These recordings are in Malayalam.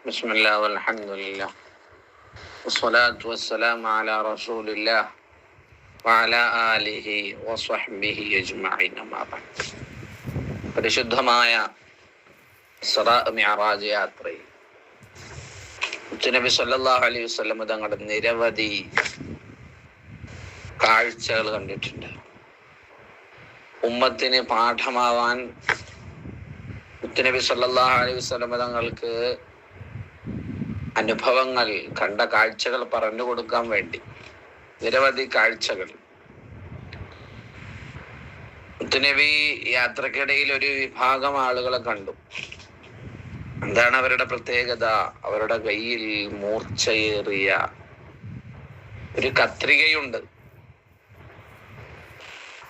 بسم الله والحمد لله والصلاة والسلام على رسول الله وعلى آله وصحبه أجمعين ما بعد പരിശുദ്ധമായ സറാ മിഅറാജ് യാത്രയിൽ മുത്തുനബി സല്ലല്ലാഹു അലൈഹി വസല്ലം തങ്ങളുടെ നിരവധി കാഴ്ചകൾ കണ്ടിട്ടുണ്ട് ഉമ്മത്തിന് പാഠമാവാൻ മുത്തുനബി സല്ലല്ലാഹു അലൈഹി വസല്ലം തങ്ങൾക്ക് അനുഭവങ്ങൾ കണ്ട കാഴ്ചകൾ പറഞ്ഞു കൊടുക്കാൻ വേണ്ടി. നിരവധി കാഴ്ചകൾ. മുത്തുനബി യാത്രക്കിടയിൽ ഒരു വിഭാഗം ആളുകളെ കണ്ടു. എന്താണ് അവരുടെ പ്രത്യേകത? അവരുടെ കയ്യിൽ മൂർച്ചയേറിയ ഒരു കത്രികയുണ്ട്.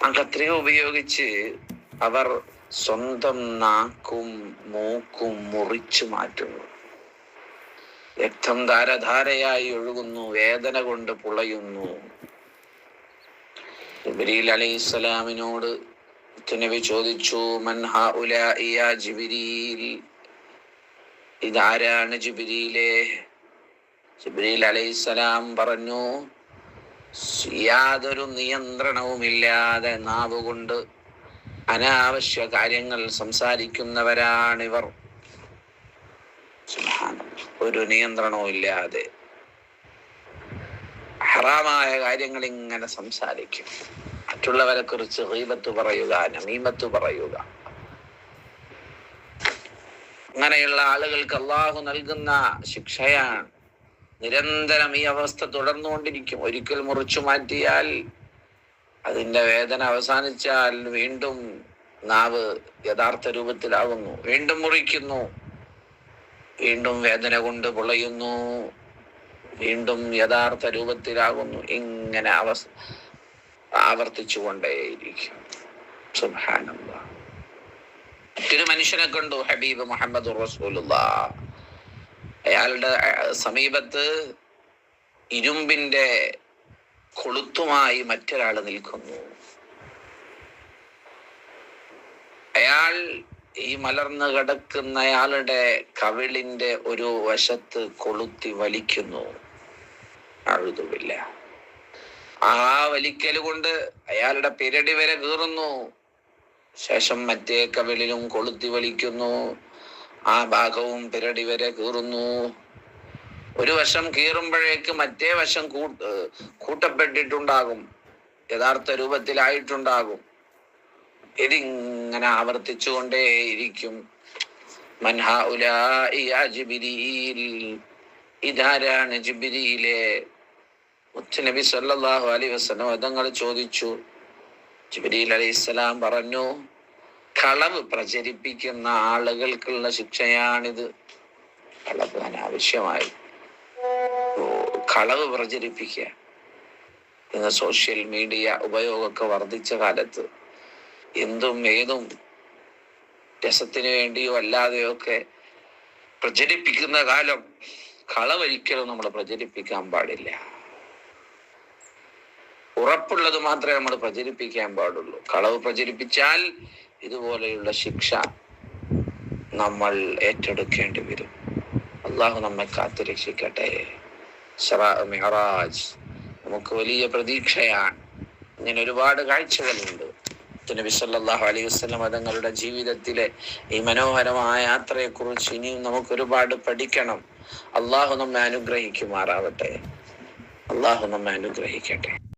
ആ കത്രിക ഉപയോഗിച്ച് അവർ സ്വന്തം നാക്കും മൂക്കും മുറിച്ചു മാറ്റുന്നു. രക്തം ധാരധാരയായി ഒഴുകുന്നു വേദന കൊണ്ട് പുളയുന്നു. ജിബ്രീൽ അലൈഹിസ്സലാമിനോട് നബി ചോദിച്ചു മൻ ഹഉലാഇ ജിബിരിൽ? ഇതാരാണ് ജിബിരിയിലെ ജിബ്രീൽ അലൈസലാം പറഞ്ഞു യാതൊരു നിയന്ത്രണവുമില്ലാതെ നാവുകൊണ്ട് അനാവശ്യ കാര്യങ്ങൾ സംസാരിക്കുന്നവരാണിവർ. ഒരു നിയന്ത്രണവും ഇല്ലാതെ ഹറാമായ കാര്യങ്ങൾ ഇങ്ങനെ സംസാരിക്കും. മറ്റുള്ളവരെ കുറിച്ച് ഹീമത്ത് പറയുക നമീമത്ത് പറയുക. അങ്ങനെയുള്ള ആളുകൾക്ക് അള്ളാഹു നൽകുന്ന ശിക്ഷയാണ്. നിരന്തരം ഈ അവസ്ഥ തുടർന്നുകൊണ്ടിരിക്കും. ഒരിക്കൽ മുറിച്ചു മാറ്റിയാൽ അതിന്റെ വേദന അവസാനിച്ചാൽ വീണ്ടും നാവ് യഥാർത്ഥ രൂപത്തിലാകുന്നു വീണ്ടും മുറിക്കുന്നു. വീണ്ടും വേദന കൊണ്ട് പൊളയുന്നു. വീണ്ടും യഥാർത്ഥ രൂപത്തിലാകുന്നു. ഇങ്ങനെ അവസ് ആവർത്തിച്ചു കൊണ്ടേയിരിക്കും മനുഷ്യനെ കണ്ടു ഹബീബ് മുഹമ്മദ് റസൂലുള്ള. അയാളുടെ സമീപത്ത് ഇരുമ്പിന്റെ കൊളുത്തുമായി മറ്റൊരാൾ നിൽക്കുന്നു. അയാൾ ഈ മലർന്നു കിടക്കുന്നയാളുടെ കവിളിന്റെ ഒരു വശത്ത് കൊളുത്തി വലിക്കുന്നു. അഴുതുമില്ല ആ വലിക്കൽ കൊണ്ട് അയാളുടെ പിരടി വരെ കീറുന്നു. ശേഷം മറ്റേ കവിളിലും കൊളുത്തി വലിക്കുന്നു. ആ ഭാഗവും പിരടി വരെ കീറുന്നു. ഒരു വശം കീറുമ്പോഴേക്ക് മറ്റേ വശം കൂട്ട് കൂട്ടപ്പെട്ടിട്ടുണ്ടാകും. യഥാർത്ഥ രൂപത്തിലായിട്ടുണ്ടാകും. ഇതിങ്ങനെ ആവർത്തിച്ചുകൊണ്ടേയിരിക്കും. ഇതാരാണ് ജിബിരിയിലെ? മുത്തുനബി സല്ലല്ലാഹു അലൈഹി വസല്ലം അതങ്ങൾ ചോദിച്ചു. ജിബ്രീൽ അലൈഹിസ്സലാം പറഞ്ഞു കളവ് പ്രചരിപ്പിക്കുന്ന ആളുകൾക്കുള്ള ശിക്ഷയാണിത്. കളവ് അനാവശ്യമായി. കളവ് പ്രചരിപ്പിക്കുക. ഇന്ന് സോഷ്യൽ മീഡിയ ഉപയോഗമൊക്കെ വർദ്ധിച്ച കാലത്ത് എന്തും ഏതും രസത്തിന് വേണ്ടിയോ അല്ലാതെയോ ഒക്കെ പ്രചരിപ്പിക്കുന്ന കാലം കളവരിക്കലും നമ്മൾ പ്രചരിപ്പിക്കാൻ പാടില്ല. ഉറപ്പുള്ളത് മാത്രമേ നമ്മൾ പ്രചരിപ്പിക്കാൻ പാടുള്ളൂ. കളവ് പ്രചരിപ്പിച്ചാൽ ഇതുപോലെയുള്ള ശിക്ഷ നമ്മൾ ഏറ്റെടുക്കേണ്ടി വരും. അള്ളാഹു നമ്മെ കാത്തു രക്ഷിക്കട്ടെ. മെഹറാജ് നമുക്ക് വലിയ പ്രതീക്ഷയാണ്. ഇങ്ങനെ ഒരുപാട് കാഴ്ചകളുണ്ട്. നബി സല്ലല്ലാഹു അലൈഹി വസ്ലം തങ്ങളുടെ ജീവിതത്തിലെ ഈ മനോഹരമായ യാത്രയെക്കുറിച്ച് ഇനിയും നമുക്ക് ഒരുപാട് പഠിക്കണം. അള്ളാഹു നമ്മെ അനുഗ്രഹിക്കുമാറാവട്ടെ. അള്ളാഹു നമ്മെ അനുഗ്രഹിക്കട്ടെ.